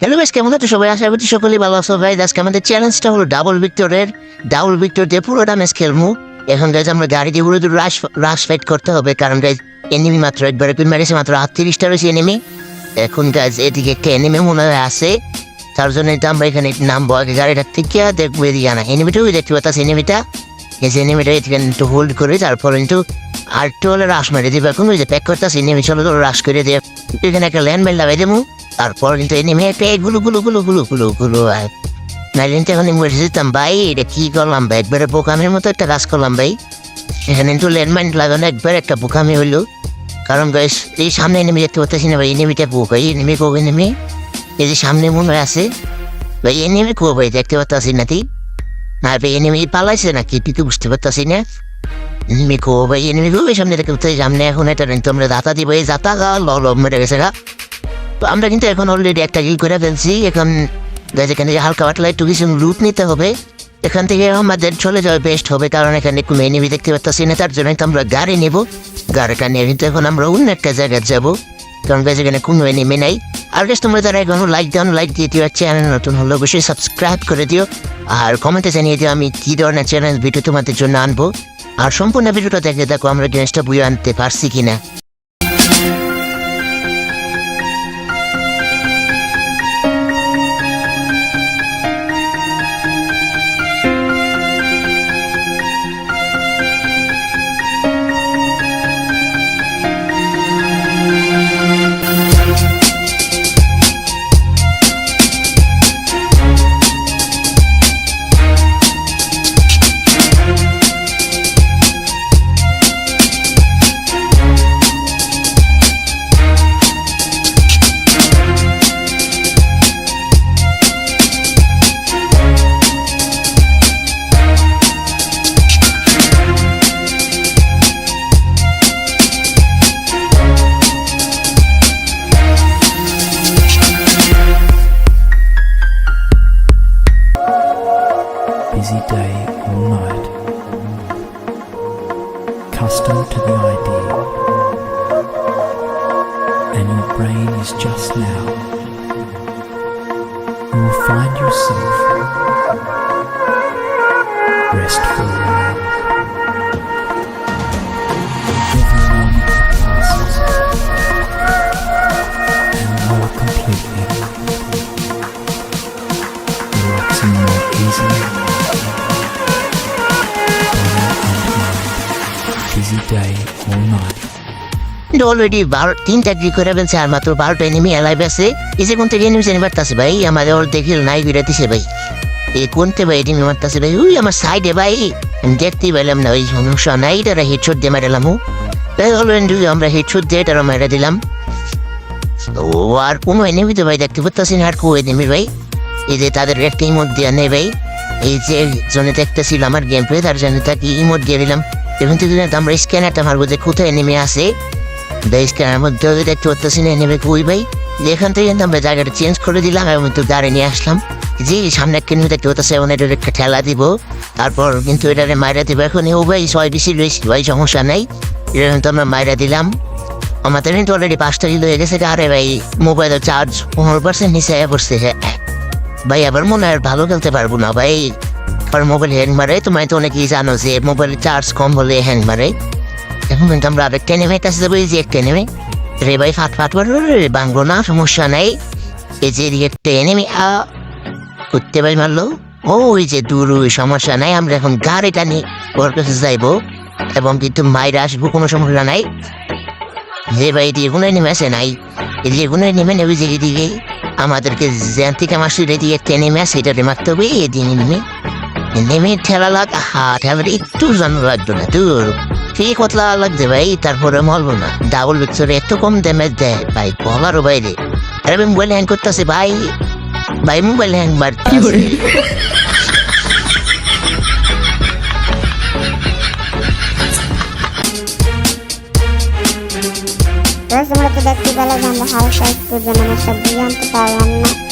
Hello guys কেমন আছো সবাই? আশা করছি সকলেই ভালো আছো। ভাই আজকে আমাদের চ্যালেঞ্জটা হলো ডাবল ভিক্টরের ডাবল ভিক্টর দিয়ে পুরোটা ম্যাচ খেলব এখন গাইজ আমরা গাড়ি দিয়ে পুরো রাশ রাশ ফাইট করতে হবে। কারণ গাইজ এনিমি মাত্র একবার একবার মেরেছে, মাত্র আটত্রিশটা রয়েছে এনিমি এখন গাইজ এদিকে একটা এনিমি মনে হয় আছে। তার জন্য এটা আমরা এখানে নামবো। আগে গাড়িটা থেকে দেখব, এদিকে আনা। এনিমিটাও দেখতে পাচ্ছি এনিমিটা এই যে এনিমিটা এখানে একটু হোল্ড করে, তারপর কিন্তু আর একটু হলে রাশ মেরে দিবে। এখন ওই যে প্যাক করতেছে এনিমি চলো রাশ করে দিয়ে এখানে একটা ল্যান্ড লাগাই দেবো। তারপর কিন্তু এনিমি একটা এই গুলো গুলো গুলো গুলো গুলো গুলো আর নাইলে কিন্তু এখন মরে যেতাম, ভাই, এটা কি করলাম, ভাই? একবারে বোকামের মতো একটা কাজ করলাম, ভাই। এখানে কিন্তু ল্যান্ডমাইন লাগানো একবার একটা বোকামি হইল। কারণ এই সামনে এনিমি দেখতে পাচ্ছি না, ভাই। এনিমিটা বুক এই এনিমি কোক এনিমি এই যে সামনে মনে আছে। ভাই এনিমি কো, ভাই? দেখতে পাচ্ছি না তুই আর ভাই এনিমি পালাইছে নাকি? তুই তো বুঝতে পারতাছি না। এনিমি কো, ভাই এনিমি কো সামনে দেখতে পাচ্ছি সামনে এখন এটা তোমরা দাতা দিব। এই দাতা গা ল, মেরে গেছে গা। তো আমরা কিন্তু এখন অলরেডি একটা কিল করে ফেলছি। এখন এখানে হালকা পাতলা একটু কিছু লুট নিতে হবে। এখান থেকে আমাদের চলে যাওয়া বেস্ট হবে, কারণ এখানে কোনো এনিমি দেখতে পাচ্ছি না, তার জন্য আমরা গাড়ি নেব। গাড়িটা নিয়ে কিন্তু এখন আমরা অন্য একটা জায়গায় যাব। কারণ গাছ এখানে কোনো এনিমি নাই। আর গাছ তোমরা তারা এখন লাইক দাও লাইক দিয়ে দিও চ্যানেল নতুন হলে অবশ্যই সাবস্ক্রাইব করে দিও। আর কমেন্টে জানিয়ে দিও, আমি কী ধরনের চ্যানেল ভিডিও তোমাদের জন্য আনব। আর সম্পূর্ণ ভিডিওটা দেখে দেখো, আমরা জিনিসটা বুঝে আনতে পারছি কিনা। Busy day or night. Custom to the idea. And your brain is just now. You will find yourself restful. Busy day or night. Already বারো তিনটা কি করে ফেলছে, আর মাত্র বারোটা এনিমি এলাইভ আছে। এই যে কোন থেকে এনিমি জানি পারতাছে ভাই আমাদের ওর দেখিল নাই ঘুরে দিছে ভাই। এই কোনতে ভাই এনিমি মারতাছে ভাই? ওই আমার সাইডে ভাই, আমি দেখতেই পেলাম না, ওই সমস্যা নাই তারা হেডশট দিয়ে মারালাম তাই অলরেডি আমরা হেডশট দিয়ে তারা মেরে দিলাম। ও আর কোনো এনিমি তো ভাই দেখতে পারতাছি না, আর কো এনিমি ভাই। এই যে তাদের একটা ইমোট দেওয়া নেই ভাই। এই যে জনে দেখতেছিল আমার গেম প্লে তার জন্য তাকে ইমোট দিয়ে দিলাম। এখন থেকে আমরা স্ক্যানারটা মারবো যে কোথায় নেমে আসে দেশটার মধ্যে দেখতে পাচ্ছি না নেবে কই ভাই এখান থেকে কিন্তু আমরা জায়গাটা চেঞ্জ করে দিলাম এবং তো গাড়ি নিয়ে আসলাম। জি, সামনে একটা নিয়ে দেখতে পাচ্ছি এখন এটার একটা ঠেলা দিব। তারপর কিন্তু এটারে মাইরা দিব। এখন ও ভাই, ছয় বেশি রয়েছে ভাই, সমস্যা নাই। এটা কিন্তু আমরা মাইরা দিলাম। আমাদের কিন্তু অলরেডি পাঁচটা কিলো হয়ে গেছে আরে ভাই মোবাইলের চার্জ পনেরো পার্সেন্ট নিচে পড়ছে। হ্যাঁ। ভাই, আবার মনে হয় ভালো খেলতে পারব না, ভাই। কারণ মোবাইল হ্যাং মারে তোমার তো অনেকেই জানো যে মোবাইলের চার্জ কম হলে হ্যাং মারে এখন কিন্তু আমরা আরেকটা নেমে কাছে যাব এই যে একটা নেমে রে ভাই ফাট ফাট করে রে বাংলো না সমস্যা নাই এই যে একটা নেমে আ করতে ভাই মারলো ওই যে দূর ওই সমস্যা নাই আমরা এখন গাড়িটা নিয়ে ওর কাছে যাইবো এবং কিন্তু মাইরে আসব কোনো সমস্যা নাই যে ভাই এদিকে কোনো নেমে আসে নাই এদিকে কোনো নেমে নেবে যে এদিকে আমাদেরকে জ্যান থেকে আমার সুরে দিয়ে একটা নেমে আসে এটাতে মারতে হবে এদিকে নেমে নেমে ঠেলা লাগ হা ঠেলার একটু জানো লাগতো না তোর ঠিক কতলা লাগছে ভাই তারপরে মলবো না ডাবল ভিক্টরে এত কম ড্যামেজ দেয় ভাই বলারও বাইরে আরে ভাই মোবাইল হ্যাং করতেছে ভাই ভাই মোবাইল হ্যাং মারতেছে তোমরা তো দেখতে পেলে যে আমরা হালকা একটু যেমন সব বুঝে আনতে পারলাম না